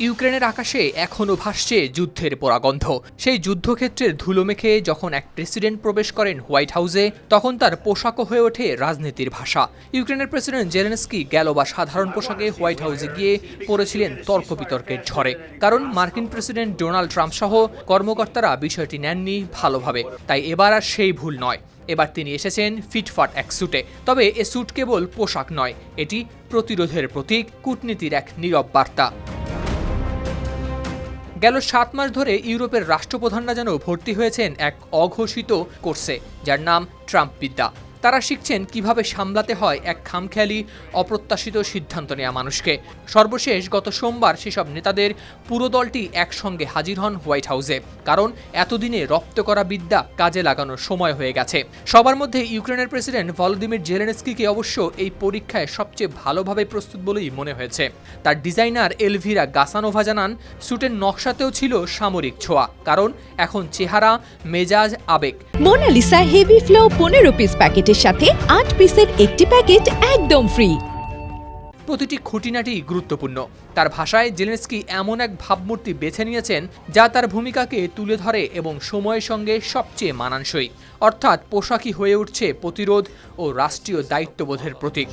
ইউক্রেনের আকাশে এখনও ভাসছে যুদ্ধের পোড়াগন্ধ সেই যুদ্ধক্ষেত্রের ধুলো মেখে যখন এক প্রেসিডেন্ট প্রবেশ করেন হোয়াইট হাউসে, তখন তার পোশাকও হয়ে ওঠে রাজনীতির ভাষা। ইউক্রেনের প্রেসিডেন্ট জেলেনস্কি গেল বা সাধারণ পোশাকে হোয়াইট হাউসে গিয়ে পড়েছিলেন তর্ক বিতর্কের ঝড়ে। কারণ মার্কিন প্রেসিডেন্ট ডোনাল্ড ট্রাম্প সহ কর্মকর্তারা বিষয়টি নেননি ভালোভাবে। তাই এবার আর সেই ভুল নয়। এবার তিনি এসেছেন ফিটফাট এক স্যুটে। তবে এ স্যুট কেবল পোশাক নয়, এটি প্রতিরোধের প্রতীক, কূটনীতির এক নীরব বার্তা। গেল সাত মাস ধরে ইউরোপের রাষ্ট্রপ্রধানরা যেন ভর্তি হয়েছেন এক অঘোষিত কোর্সে, যার নাম ট্রাম্প বিদ্যা। তারা শিখছেন কীভাবে সামলাতে হয় এক খামখেয়ালি, অপ্রত্যাশিত সিদ্ধান্ত নেওয়া মানুষকে। সর্বশেষ গত সোমবার সেসব নেতাদের পুরো দলটি একসঙ্গে হাজির হন হোয়াইট হাউসে, কারণ এতদিনে রপ্ত করা বিদ্যা কাজে লাগানোর সময় হয়ে গেছে। সবার মধ্যে ইউক্রেনের প্রেসিডেন্ট ভলোদিমির জেলেনস্কিকে অবশ্য এই পরীক্ষায় সবচেয়ে ভালোভাবে প্রস্তুত বলেই মনে হয়েছে। তার ডিজাইনার এলভিরা গাসানোভা জানান, স্যুটের নকশাতেও ছিল সামরিক ছোঁয়া, কারণ এখন চেহারা, মেজাজ, আবেগ। মোনালিসা হেভি ফ্লো পনেরো পিস প্যাকেটের সাথে আট পিসের একটি প্যাকেট একদম ফ্রি প্রতিটি খুঁটিনাটি গুরুত্বপূর্ণ। তার ভাষায় জেলেন্সকি এমন এক ভাবমূর্তি বেছে নিয়েছেন যা তার ভূমিকাকে তুলে ধরে এবং সময়ের সঙ্গে সবচেয়ে মানানসই। অর্থাৎ পোশাকি হয়ে উঠছে প্রতিরোধ ও রাষ্ট্রীয় দায়িত্ববোধের প্রতীক।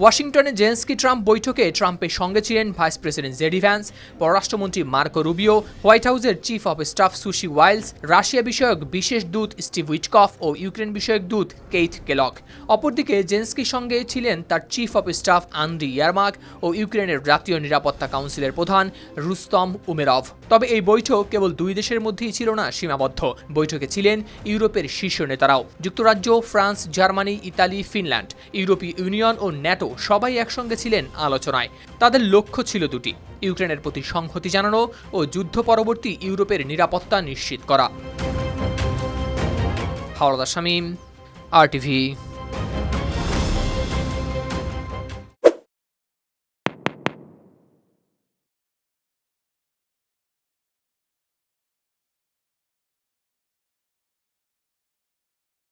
ওয়াশিংটনে জেন্সকি ট্রাম্প বৈঠকে ট্রাম্পের সঙ্গে ছিলেন ভাইস প্রেসিডেন্ট জেডি ভ্যান্স, পররাষ্ট্রমন্ত্রী মার্কো রুবিও, হোয়াইট হাউসের chief of staff Susie Wiles, Russia বিষয়ক বিশেষ দূত স্টিভ উইচকফ ও ইউক্রেন বিষয়ক দূত কেইথ কেলক। অপরদিকে জেন্সকির সঙ্গে ছিলেন তার chief of staff Andriy Yermak ও ইউক্রেনের জাতীয় নিরাপত্তা কাউন্সিলের প্রধান রুস্তম উমেরভ। তবে এই বৈঠক কেবল দুই দেশের মধ্যেই ছিল না, সীমাবদ্ধ। বৈঠকে ছিলেন ইউরোপের শীর্ষ নেতারাও। যুক্তরাজ্য, ফ্রান্স, জার্মানি, ইতালি, ফিনল্যান্ড, ইউরোপীয় ইউনিয়ন ও ন্যাটো সবাই একসঙ্গে ছিলেন আলোচনায়। তাদের লক্ষ্য ছিল দুটি, ইউক্রেনের প্রতি সংহতি জানানো ও যুদ্ধ পরবর্তী ইউরোপের নিরাপত্তা নিশ্চিত করা। হাওড়া শামীম, আর টিভি